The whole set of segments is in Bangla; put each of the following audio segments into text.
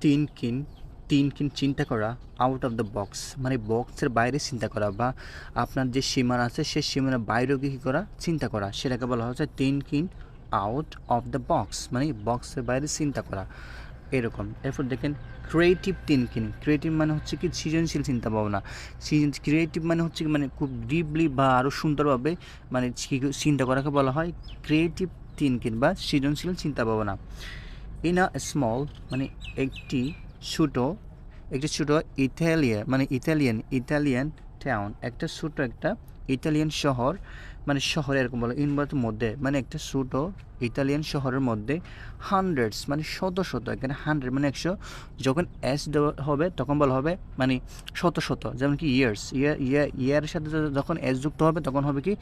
তিনকিন তিনকিন চিন্তা করা আউট অফ দ্য বক্স মানে বক্সের বাইরে চিন্তা করা বা আপনার যে সীমানা আছে সেই সীমানার বাইরেও কী করা? চিন্তা করা। সেটাকে বলা হচ্ছে thinking out of the box মানে বক্সের বাইরে চিন্তা করা। এরকম। এরপর দেখেন ক্রিয়েটিভ থিঙ্কিং ক্রিয়েটিভ মানে হচ্ছে কি সৃজনশীল চিন্তা ভাবনা। ক্রিয়েটিভ মানে হচ্ছে কি মানে খুব ডিপলি বা আরও সুন্দরভাবে মানে চিন্তা করাকে বলা হয় ক্রিয়েটিভ থিঙ্কিং বা সৃজনশীল চিন্তা ভাবনা। ইন আ স্মল মানে একটি ছোট একটি ছোট ইতালিয়া মানে ইতালিয়ান ইতালিয়ান টাউন একটা ছোট একটা ইতালিয়ান শহর মানে শহরে এরকম বলে ইনভার্ট মধ্যে মানে একটা ছোটো ইতালিয়ান শহরের মধ্যে হান্ড্রেডস মানে শত শত, এখানে হান্ড্রেড মানে একশো, যখন এস হবে, তখন বলা হবে মানে শত শত, যেমন কি ইয়ার্স ইয়ার ইয়ার ইয়ারের সাথে যখন এস যুক্ত হবে, তখন হবে কি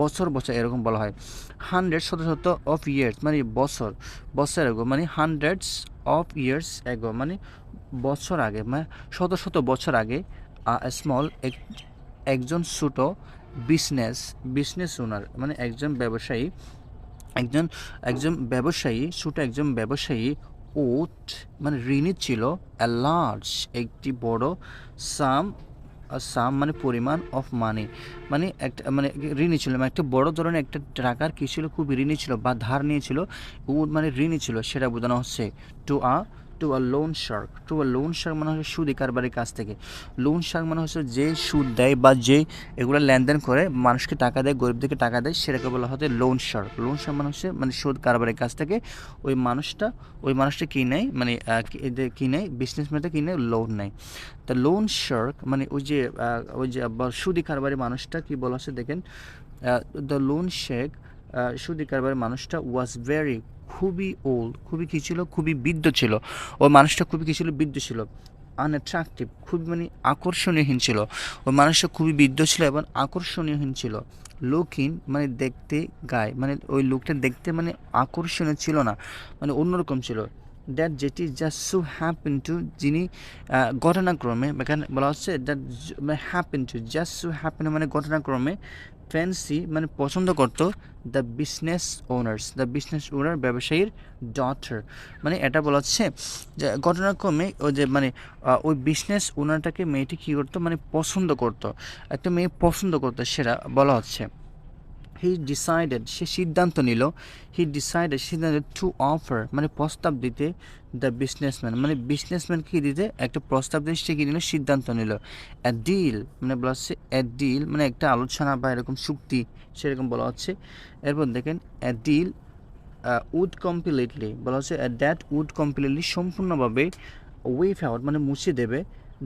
বছর বছর, এরকম বলা হয়। হান্ড্রেড শত শত অফ ইয়ার্স মানে বছর বছর এগো মানে হান্ড্রেডস অফ ইয়ার্স এগো মানে বছর আগে মানে শত শত বছর আগে স্মল একজন ছোটো বিজনেস বিজনেস ওনার মানে একজন ব্যবসায়ী, একজন একজন ব্যবসায়ী, ছোটো একজন ব্যবসায়ী ওট মানে ঋণী ছিল অ্যালার্জ লার্জ একটি বড় সাম সাম মানে পরিমাণ অফ মানি মানে একটা মানে ঋণী ছিল মানে একটা বড় ধরনের একটা টাকার কী ছিল, খুব ঋণী ছিল বা ধার নিয়েছিল, ও মানে ঋণী ছিল, সেটা বোঝানো হচ্ছে to a to a loan shark to a loan shark মানে হচ্ছে সুদি কারবারের কাছ থেকে। লোন শার্ক মানে হচ্ছে যে সুদ দেয় বা যে এগুলো লেনদেন করে, মানুষকে টাকা দেয়, গরিবদেরকে টাকা দেয়, সেটাকে বলা হচ্ছে লোন শার্ক লোন শার্ক মানে হচ্ছে মানে সুদ কারবারের কাছ থেকে ওই মানুষটা ওই মানুষটা কি নেয় মানে কি- নেয় বিজনেসম্যানটা কি নেয় লোন নেয়। তা লোন শার্ক মানে ওই যে ওই যে সুদি কারবারি মানুষটা কি বলা হচ্ছে দেখেন দ্য লোন শেক সুদি কারবারি মানুষটা ওয়াজ ভেরি খুবই ওল্ড খুবই কী ছিল? খুবই বৃদ্ধ ছিল। ওই মানুষটা খুবই কী ছিল? বৃদ্ধ ছিল। আনঅ্যাট্রাকটিভ খুব মানে আকর্ষণীয়হীন ছিল। ওই মানুষটা খুবই বৃদ্ধ ছিল এবং আকর্ষণীয়হীন ছিল। লোকহীন মানে দেখতে গায়ে মানে ওই লোকটা দেখতে মানে আকর্ষণীয় ছিল না। মানে অন্যরকম ছিল। দ্যাট যেটি জাস্ট সু হ্যাপেন টু যিনি ঘটনাক্রমে এখানে বলা হচ্ছে that happen to just so happen মানে ঘটনাক্রমে ফ্যান্সি মানে পছন্দ করতো the business owners the business owner ব্যবসায়ীর ডটার মানে এটা বলা হচ্ছে যে ঘটনাক্রমে ওই যে মানে ওই বিজনেস ওনারটাকে মেয়েটি কী করতো মানে পছন্দ করতো একটা মেয়ে পছন্দ করতো সেটা বলা হচ্ছে হি ডিসাইডেড সে সিদ্ধান্ত নিল হি ডিসাইডেড সিদ্ধান্ত টু অফার মানে প্রস্তাব দিতে দ্য বিজনেসম্যান মানে বিজনেসম্যান কি দিতে, একটা প্রস্তাব দিয়ে সে কী নিল, সিদ্ধান্ত নিল। অ্যা ডিল মানে বলা হচ্ছে অ্যা ডিল মানে একটা আলোচনা বা এরকম চুক্তি, সেরকম বলা হচ্ছে। এরপর দেখেন অ্যা ডিল উড কমপ্লিটলি বলা হচ্ছে দ্যাট উড কমপ্লিটলি সম্পূর্ণভাবে ওয়েভ আউট মানে মুছে দেবে।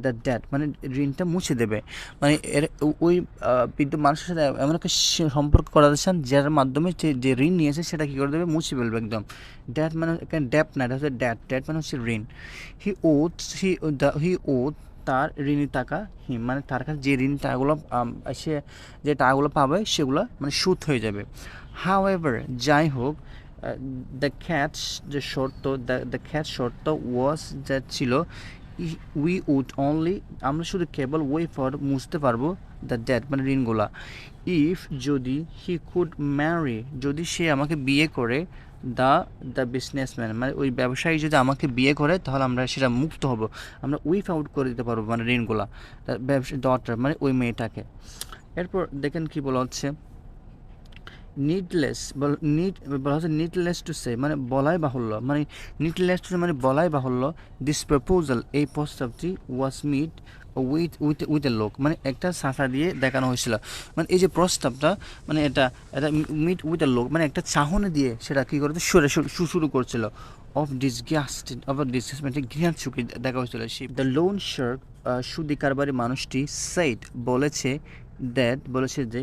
দ্য ড্যাট মানে ঋণটা মুছে দেবে। মানে এর ওই বৃদ্ধ মানুষের সাথে এমন একটা সম্পর্ক করা যাচ্ছেন যার মাধ্যমে যে যে ঋণ নিয়েছে সেটা কী করে দেবে? মুছে ফেলবে একদম। ড্যাট মানে এখানে ড্যাপ না, এটা হচ্ছে ড্যাট ড্যাট মানে হচ্ছে ঋণ। হি ওট হি হি ওট তার ঋণী টাকা হি মানে তার কাছে যে ঋণ টাকাগুলো সে যে টাকাগুলো পাবে, সেগুলো মানে সুদ হয়ে যাবে। হাউ এভার যাই হোক দ্য ক্যাট যে শর্ত দ্য ক্যাট শর্ত ওয়াজ যা ছিল উই উড অনলি আমরা শুধু কেবল ওয়ে ফর মুছতে পারব দ্য ডেট মানে ঋণগুলা। ইফ যদি হি কুড ম্যারি যদি সে আমাকে বিয়ে করে দ্য দ্য বিজনেসম্যান মানে ওই ব্যবসায়ী যদি আমাকে বিয়ে করে, তাহলে আমরা সেটা মুক্ত হব। আমরা উইফ আউট করে দিতে পারব মানে ঋণগুলা ব্যবসা ডটার মানে ওই মেয়েটাকে। এরপর দেখেন কি বলা হচ্ছে। নিডলেস নিড বলা হচ্ছে নিডলেস টু সে মানে বলাই বাহুল্য মানে নিডলেস টু মানে বলাই বাহুল্য দিস প্রপোজাল এই প্রস্তাবটি was met with with with a look মানে একটা সাঁচা দিয়ে দেখানো হয়েছিল। মানে এই যে প্রস্তাবটা মানে এটা এটা মিট উইথ এ লোক মানে একটা চাহনি দিয়ে সেটা কী করতে সরে শুরু করছিল। অফ ডিসগাস্টেড অফ ডিসগাস্ট মানে ঘৃণার চোখে দেখা হয়েছিল। সেই দ্য লোন শার্ক সুদি কারবারি মানুষটি সেইট বলেছে দ্যাট বলেছে যে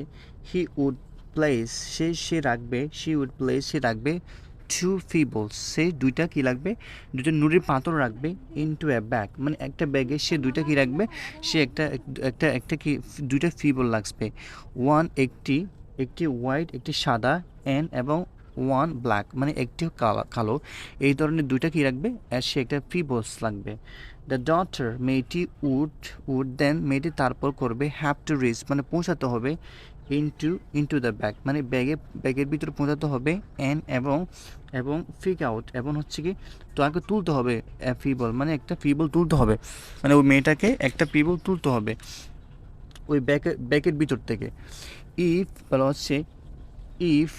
হি উড প্লেস সে সে রাখবে, সি উড প্লেস সে রাখবে টু ফিবলস সে দুইটা কি রাখবে? দুইটা নুড়ির পাথর রাখবে ইনটু এ ব্যাগ মানে একটা ব্যাগে সে দুইটা কি রাখবে? সে একটা একটা একটা কি, দুইটা ফিবল লাগবে ওয়ান একটি একটি হোয়াইট একটি সাদা এন এবং ওয়ান ব্ল্যাক মানে একটি কালা- কালো। এই ধরনের দুইটা কি রাখবে? সে একটা ফিবলস লাগবে। দ্য ডটার মেয়েটি উড উড দেন মেয়েটি তারপর করবে হ্যাভ টু রিচ মানে পৌঁছাতে হবে। ইনটু ইনটু দ্য ব্যাগ মানে ব্যাগে ব্যাগের ভিতরে পৌঁছাতে হবে এন এবং এবং ফিক আউট এবং হচ্ছে কি তো আগে তুলতে হবে ফিবল মানে একটা ফিবল তুলতে হবে। মানে ওই মেয়েটাকে একটা ফিবল তুলতে হবে ওই ব্যাগের ব্যাগের ভিতর থেকে। ইফ বলা হচ্ছে ইফ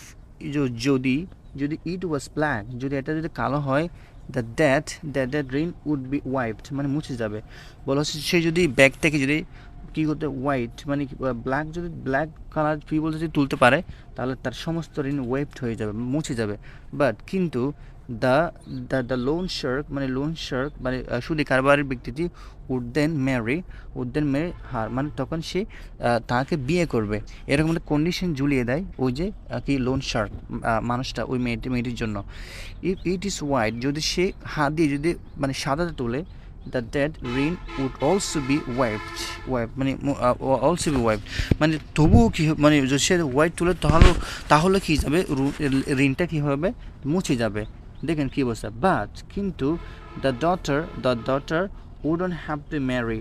যদি যদি ইট ওয়াজ ব্ল্যাক যদি এটা যদি কালো হয় দ্য দ্যাট দ্যাট দ্যাট রিন উড বি ওয়াইপড মানে মুছে যাবে। বলা হচ্ছে সে যদি ব্যাগ থেকে যদি কী করতে হোয়াইট মানে ব্ল্যাক যদি ব্ল্যাক কালার পিবল যদি তুলতে পারে, তাহলে তার সমস্ত ঋণ ওয়েপড হয়ে যাবে, মুছে যাবে। বাট কিন্তু the the the loan shark মানে লোন শার্ক মানে সুদী কারবারের ব্যক্তিটি would then marry would then marry her মানে তখন সে তাকে বিয়ে করবে। এরকম একটা কন্ডিশন ঝুলিয়ে দেয় ওই যে কি লোন শার্ক মানুষটা, ওই মেয়েটি, মেয়েটির জন্য। ইফ ইট ইজ হোয়াইট যদি সে হাত দিয়ে যদি মানে সাদাতে তোলে the debt Rin would also be wiped wipe মানে অলসো বি ওয়াইপ মানে তবুও কী মানে যদি সে হোয়াইট তুলে, তাহলে তাহলে কী যাবে? ঋণটা কী হবে? মুছে যাবে। দেখেন কী বলছে বাট কিন্তু the daughter the daughter wouldn't have to marry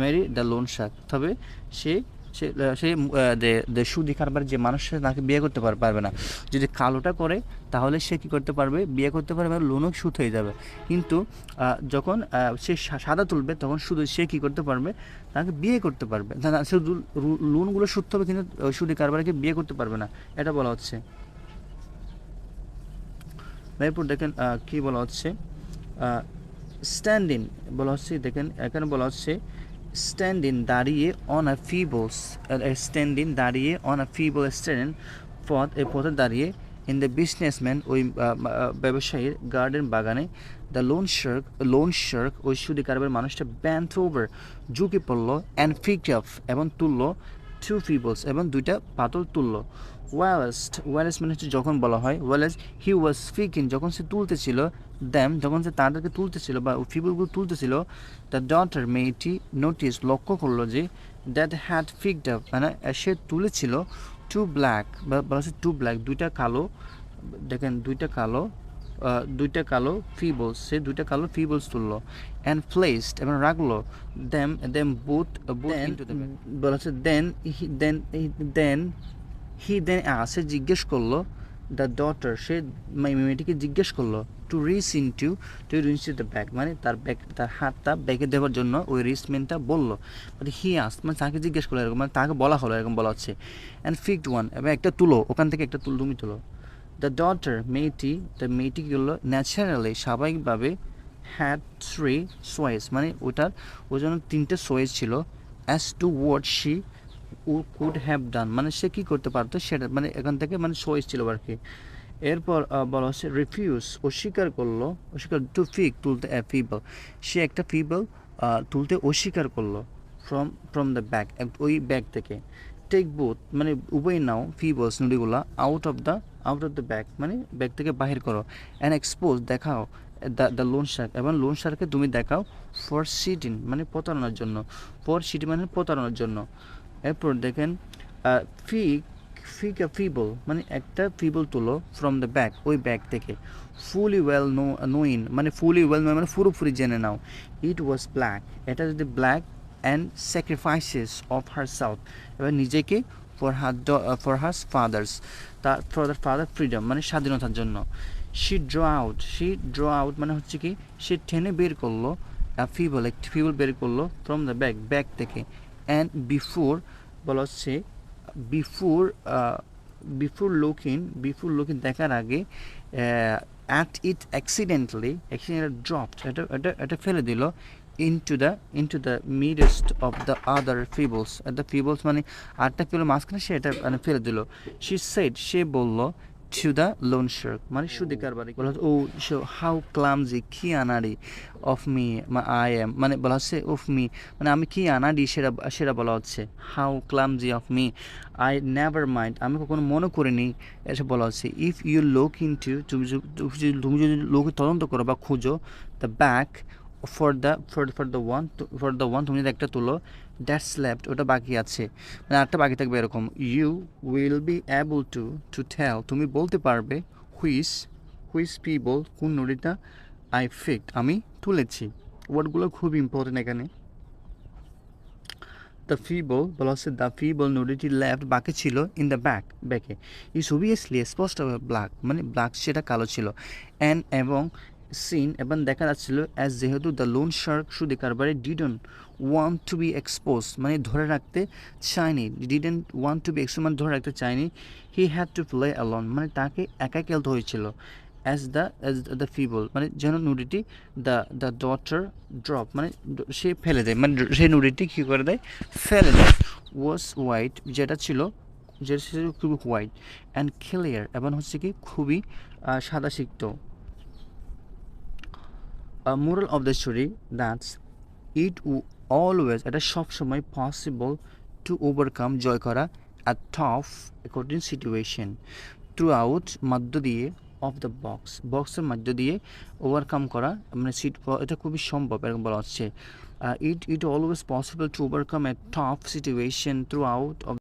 marry the loan shark তবে, সে সে সে সুদি কারবার যে মানুষ সে তাকে বিয়ে করতে পারবে না। যদি কালোটা করে, তাহলে সে কি করতে পারবে? বিয়ে করতে পারবে লোনও সুদ হয়ে যাবে। কিন্তু যখন সে সাদা তুলবে, তখন শুধু সে কি করতে পারবে? তাকে বিয়ে করতে পারবে। না শুধু লোনগুলো সুদ হবে, কিন্তু সুদি কারবারকে বিয়ে করতে পারবে না। এটা বলা হচ্ছে। এরপর দেখেন কি বলা হচ্ছে? স্ট্যান্ডিং বলা হচ্ছে, দেখেন, এখানে বলা হচ্ছে স্ট্যান্ডিং দাঁড়িয়ে অন আ ফিবলস স্ট্যান্ডিং দাঁড়িয়ে অন আ ফিবল স্ট্যান্ড পথ, এই পথে দাঁড়িয়ে ইন দ্য বিজনেসম্যান ওই ব্যবসায়ীর গার্ডেন বাগানে the loan shark loan shark ওই সুদি কারবার মানুষটা ব্যান্থ ওভার ঝুঁকে পড়ল অ্যান্ড ফিক এবং তুললো টু ফিবলস এবং দুইটা পাতল তুললো ওয়ালেস্ট ওয়ালেস্ট মানে হচ্ছে যখন বলা হয় ওয়ালেস হি ওয়াজ স্পিকিং যখন সে তুলতেছিল দ্যাম যখন সে তাদেরকে তুলতেছিল বা ফিবলগুলো তুলতেছিল দ্য ডটার মেয়েটি নোটিস লক্ষ্য করল যে দ্যাট হ্যাড ফিকড আপ মানে সে তুলেছিল টু ব্ল্যাক বা বলা হচ্ছে টু ব্ল্যাক দুইটা কালো, দেখেন দুইটা কালো দুইটা কালো ফিবলস সে দুইটা কালো ফিবলস তুললো অ্যান্ড প্লেসড এবং রাখল দেম দেম বুথ বলা হচ্ছে দেন দেন দেন হি দেন সে জিজ্ঞেস করল দ্য ডটার সে মেয়েটিকে জিজ্ঞেস করল to reach in to to reach the bag মানে তার ব্যাগ তার হাতটা ব্যাগে দেওয়ার জন্য ওই রিসমেন্টটা বলল। মানে হি আস মানে তাকে জিজ্ঞেস করল এরকম মানে তাকে বলা হলো এরকম বলা হচ্ছে। অ্যান্ড ফিক্ট ওয়ান এবং একটা তুলো ওখান থেকে একটা তুল তুমি তুলো। দ্য ডটার মেয়েটি দ্য মেয়েটি কী ন্যাচারালি স্বাভাবিকভাবে হ্যাড থ্রি সোয়েস মানে ওটার ওই জন্য তিনটে সোয়েস ছিল। As to what she uh could have done মানে সে কী করতে পারতো সেটা মানে এখান থেকে মানে সোয়েস ছিল আর কি। এরপর বলা হচ্ছে রিফিউজ অস্বীকার করল, অস্বীকার টু ফিক তুলতে ফিবল সে একটা ফিবল তুলতে অস্বীকার করল ফ্রম ফ্রম দ্য ব্যাগ ওই ব্যাগ থেকে। টেক বুথ মানে উভয় নাও pebbles নুডিগুলা out of the out of the bag মানে ব্যাগ থেকে বাহির করো অ্যান্ড এক্সপোজ দেখাও দ্য দ্য লোন শার্ক এবং লোন শার্ককে তুমি দেখাও ফর সিটিং মানে প্রতারণার জন্য ফর সিটি মানে প্রতারণার জন্য। এরপর দেখেন ফি ফিক ফিবল মানে একটা ফিবল তুলো ফ্রম দ্য ব্যাগ ওই ব্যাগ থেকে। ফুলি ওয়েল নো নোইন মানে ফুলি ওয়েল নো মানে পুরোপুরি জেনে নাও। ইট ওয়াজ ব্ল্যাক এটা যদি black and sacrifices of her south এবার নিজেকে for her for hers father's তার ফর দ্য ফাদার ফ্রিডম মানে স্বাধীনতার জন্য। She draw out she draw out মানে হচ্ছে কি, সে টেনে বের করল ফিবল একটি ফিবল বের করল ফ্রম দ্য ব্যাগ ব্যাগ থেকে। অ্যান্ড বিফোর বলা হচ্ছে before before looking before looking দেখার আগে at it accidentally accident drop এটা এটা এটা ফেলে দিল। Into the into the midst of the other pebbles the pebbles মানে আটটা ফিবল মাঝখানে সে এটা মানে ফেলে দিল। সি সেড সে বলল টু দ্য লোন শার্ক মানে সুদি কারবারি বলা ও, সো হাউ ক্লামজি কি আনাড়ি অফ মি আই এম মানে বলা হচ্ছে অফ মি মানে আমি কি আনাড়ি, সেটা সেটা বলা হচ্ছে how clumsy of me I never mind আমি কখনো মনে করিনি এটা বলা হচ্ছে if you look into তুমি তুমি যদি লোকে তদন্ত করো বা খুঁজো the bag for the for for the one for the one তুমি যদি একটা তুলো দ্যাটস লেফট ওটা বাকি আছে। মানে আরেকটা বাকি থাকবে এরকম। You will be able to to tell তুমি বলতে পারবে হুইস হুইস পিবল কোন নড়িটা আই ফিক্ট আমি তুলেছি। ওয়ার্ডগুলো খুব ইম্পর্টেন্ট এখানে। দ্য ফিবল বলা হচ্ছে দ্য ফিবল নুডিটি লেফট বাকি ছিল ইন দ্য ব্যাক ব্যাকে ইস অবভিয়াসলি স্পষ্ট ব্ল্যাক মানে ব্ল্যাক সেটা কালো ছিল। অ্যান্ড এবং সিন এবং দেখা যাচ্ছিল অ্যাজ যেহেতু দ্য লোন শার্ক শুধু কারবারে didn't want to be expose মানে ধরে রাখতে চায়নি didn't want to be expose মানে ধরে রাখতে চায়নি he had to play along মানে তাকে একা খেলতে হয়েছিল as the as the pebble মানে যেন নুডিটি দ্য দ্য ডটার ড্রপ মানে সে ফেলে দেয় মানে সেই নুডিটি কী করে দেয়, ফেলে দেয় ওয়াস হোয়াইট যেটা ছিল যেটা ছিল খুবই হোয়াইট অ্যান্ড ক্লিয়ার এবং হচ্ছে কি খুবই সাদা সিক্ত moral of the story that's it uh always এটা সবসময় পসিবল টু ওভারকাম জয় করা আ টফ কঠিন সিচুয়েশন থ্রু আউট মধ্য দিয়ে অফ দ্য বক্স বক্সের মধ্য দিয়ে ওভারকাম করা মানে সিট এটা খুবই সম্ভব এরকম বলা হচ্ছে। It it always possible to overcome a tough situation through out of